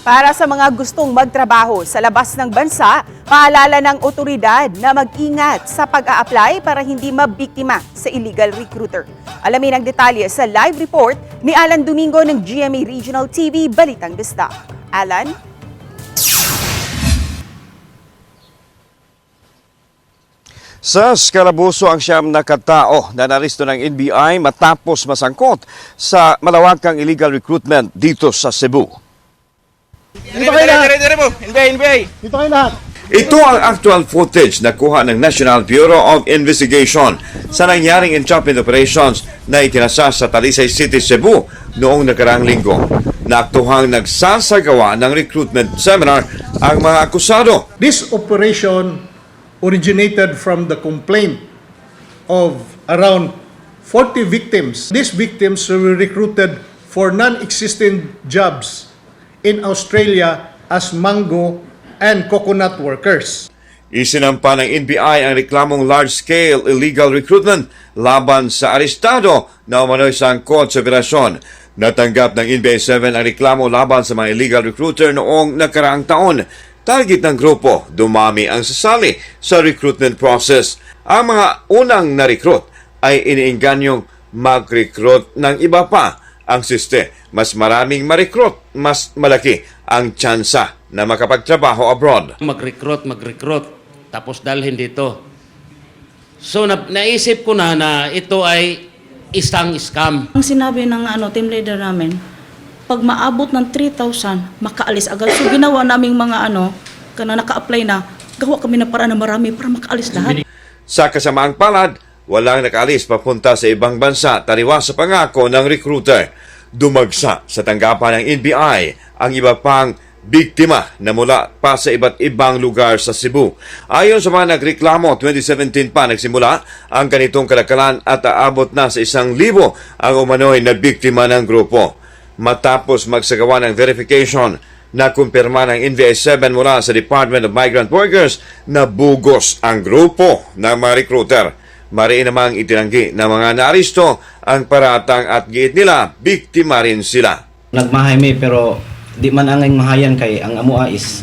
Para sa mga gustong magtrabaho sa labas ng bansa, paalala ng otoridad na mag-ingat sa pag-a-apply para hindi mabiktima sa illegal recruiter. Alamin ang detalye sa live report ni Alan Domingo ng GMA Regional TV Balitang Bista. Alan? Sa Scarabuso ang siyam na katao na naristo ng NBI matapos masangkot sa malawakang illegal recruitment dito sa Cebu. Dito kayo lahat. Dire, dire mo. NBA, NBA. Dito kayo lahat. Ito ang actual footage na kuha ng National Bureau of Investigation sa nangyaring entrapment operations na itinasa sa Talisay City, Cebu noong nakaraang linggo. Naaktuhang nagsasagawa ng recruitment seminar ang mga akusado. This operation originated from the complaint of around 40 victims. These victims were recruited for non-existent jobs in Australia as mango and coconut workers. Isinampa ng NBI ang reklamong large-scale illegal recruitment laban sa arestado na umano'y sangkot sa operasyon. Natanggap ng NBI 7 ang reklamo laban sa mga illegal recruiter noong nakaraang taon. Target ng grupo, dumami ang sasali sa recruitment process. Ang mga unang na-recruit ay iniingganyong mag-recruit ng iba pa. Ang siste, mas maraming ma-recruit, mas malaki ang tsansa na makapagtrabaho abroad. mag-recruit, mag-recruit, tapos dalhin dito. So na, naisip ko na na ito ay isang scam. Ang sinabi ng ano, team leader namin, pag maabot ng 3,000, makaalis agad. So ginawa naming mga ano, kana naka-apply na, gawa kami na para na marami para makaalis lahat. Sa kasamaang palad, walang nakaalis papunta sa ibang bansa taliwas sa pangako ng recruiter. Dumagsa sa tanggapan ng NBI ang iba pang biktima na mula pa sa iba't ibang lugar sa Cebu. Ayon sa mga nagreklamo, 2017 pa nagsimula ang ganitong kalakalan at aabot na sa isang libo ang umano'y na biktima ng grupo. Matapos magsagawa ng verification, nakumpirma ng NVA 7 mula sa Department of Migrant Workers na bugos ang grupo ng mga recruiter. Mariin namang itinanggi ng mga naaristo ang paratang at giit nila, biktima rin sila. nagmahay mi pero di man angay mahayan kay ang amua is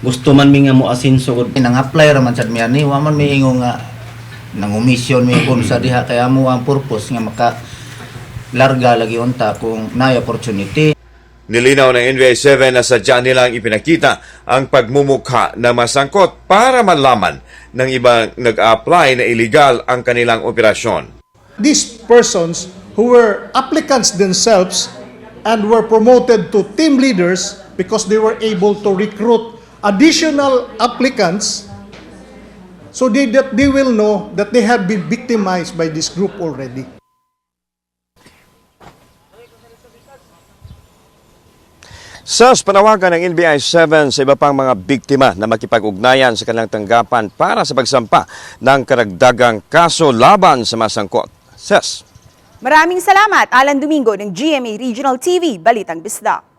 gusto man mi nga mo asinso nang apply raman sad mi ani wa man mi ingo nga nang omission mi kun sa diha kay amo ang purpose nga maka larga lagi unta kung naay opportunity Nilinaw ng NVA 7 na sadya nilang ipinakita ang pagmumukha na masangkot para malaman ng ibang nag-apply na illegal ang kanilang operasyon. These persons who were applicants themselves and were promoted to team leaders because they were able to recruit additional applicants so they, that they will know that they have been victimized by this group already. Sa panawagan ng NBI 7 sa iba pang mga biktima na makipag-ugnayan sa kanilang tanggapan para sa pagsampa ng karagdagang kaso laban sa masangkot. Ses. Maraming salamat, Alan Domingo ng GMA Regional TV Balitang Bista.